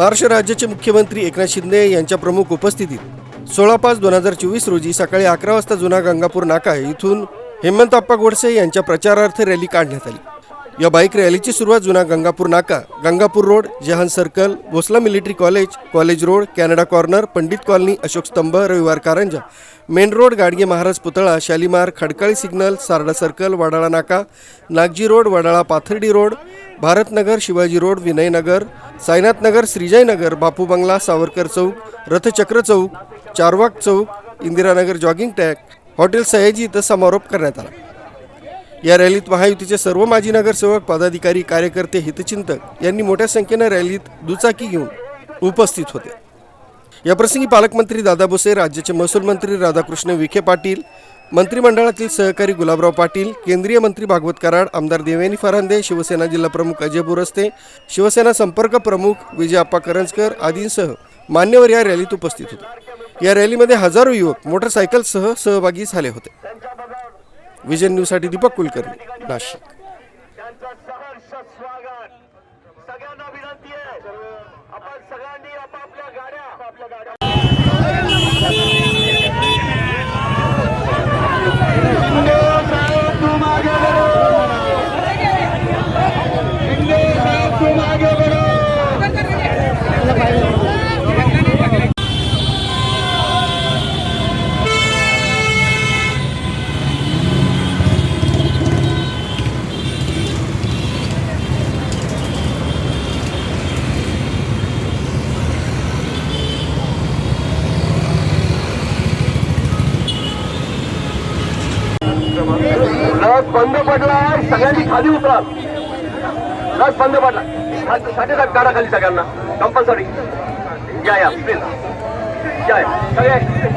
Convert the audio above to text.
महाराष्ट्र राज्याचे मुख्यमंत्री एकनाथ शिंदे यांच्या प्रमुख उपस्थितीत सोळा पाच दोन हजार चोवीस रोजी सकाळी अकरा वाजता जुना गंगापूर नाका इथून हेमंत आप्पा गोडसे यांच्या प्रचारार्थ रॅली काढण्यात आली. या बाईक रॅलीची सुरुवात जुना गंगापूर नाका Gangapur road Jahan circle Bhosala military college college road Canada corner Pandit colony Ashok Stambh Ravivar Karanja main road Gadge Maharaj पुतळा शालिमार खडकाळी सिग्नल सारडा सर्कल वडाळा नाका Nagji road Vadala Pathardi road Bharatnagar Shivaji road Vinaynagar Sainathnagar Shrijaynagar Bapu Bangla Savarkar Chowk Rathchakra Chowk Charvak Chowk Indiranagar jogging track hotel Sayaji इथं समारोप करण्यात आला. या रॅलीत महायुतीचे सर्व माजी नगरसेवक पदाधिकारी कार्यकर्ते हितचिंतक यांनी मोठ्या संख्येनं रॅलीत दुचाकी घेऊन उपस्थित होते. याप्रसंगी पालकमंत्री दादा भुसे राज्याचे महसूल मंत्री राधाकृष्ण विखे पाटील मंत्रिमंडळातील सहकारी गुलाबराव पाटील केंद्रीय मंत्री भागवत कराड आमदार देवेनी फरांदे शिवसेना जिल्हाप्रमुख अजय बुरस्ते शिवसेना संपर्क प्रमुख विजयाप्पा करंजकर आदींसह मान्यवर या रॅलीत उपस्थित होते. या रॅलीमध्ये हजारो युवक मोटरसायकलसह सहभागी झाले होते. विजन न्यूजसाठी दीपक कुलकर्णी नाशिक. सगळ्यांना विनंती आहे. आपण सगळ्यांनी आपापल्या गाड्या आपापल्या गाड्या रथ बंद पडला सगळ्यांनी खाली उतरा. रथ बंद पडला. साठी साहेब गाडा खाली सगळ्यांना. कंपल्सरी या या. प्लीज या या. सगळ्या